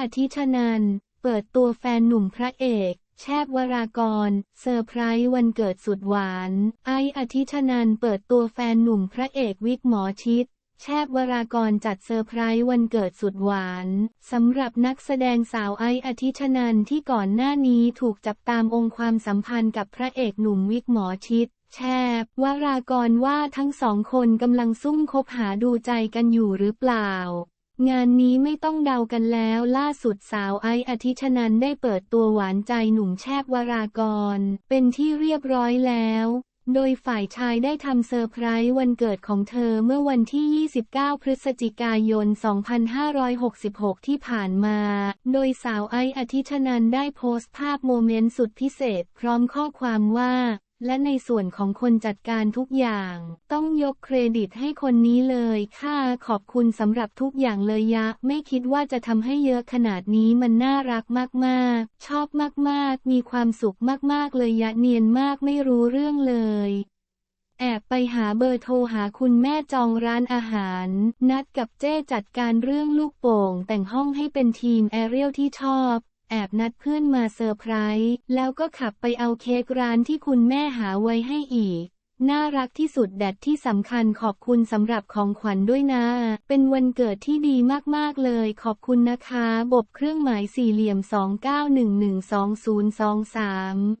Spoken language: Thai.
อธิชนัน เปิดตัวแฟนหนุ่มพระเอก แชบวรากร เซอร์ไพรส์วันเกิดสุดหวาน ไออธิชนันเปิดตัวแฟนหนุ่มพระเอกวิกหมอชิด แชบวรากรจัดเซอร์ไพรส์วันเกิดสุดหวาน สำหรับนักแสดงสาวไออธิชนันที่ก่อนหน้านี้ถูกจับตามองค์ความสัมพันธ์กับพระเอกหนุ่มวิกหมอชิดแชบวรากรว่าทั้งสองคนกำลังซุ่มคบหาดูใจกันอยู่หรือเปล่า งานนี้ไม่ต้องเดากันแล้วล่าสุดสาวไออธิชนันได้เปิดตัวหวานใจหนุ่มแชบวรากร เป็นที่เรียบร้อยแล้ว โดยฝ่ายชายได้ทำเซอร์ไพรส์วันเกิดของเธอเมื่อวันที่ 29 พฤศจิกายน 2566 ที่ผ่านมา โดยสาวไออธิชนันได้โพสต์ภาพโมเมนต์สุดพิเศษ พร้อมข้อความว่า และในส่วนของคนจัดการทุกอย่าง ต้องยกเครดิตให้คนนี้เลยค่ะขอบคุณสำหรับทุกอย่างเลยยะ ไม่คิดว่าจะทำให้เยอะขนาดนี้มันน่ารักมากๆ ชอบมากๆ มีความสุขมากๆเลยยะเนียนมากไม่รู้เรื่องเลยแอบไปหาเบอร์โทรหาคุณแม่จองร้านอาหาร นัดกับเจ้จัดการเรื่องลูกโป่ง แต่งห้องให้เป็นทีมแอเรียลที่ชอบ แอบนัดเพื่อนมาเซอร์ไพรส์แล้วก็ขับไปเอาเค้กร้านที่คุณแม่หาไว้ให้อีก น่ารักที่สุดแดดที่สำคัญขอบคุณสำหรับของขวัญด้วยนะ เป็นวันเกิดที่ดีมากๆเลยขอบคุณนะคะ บบเครื่องหมายสี่เหลี่ยม 29112023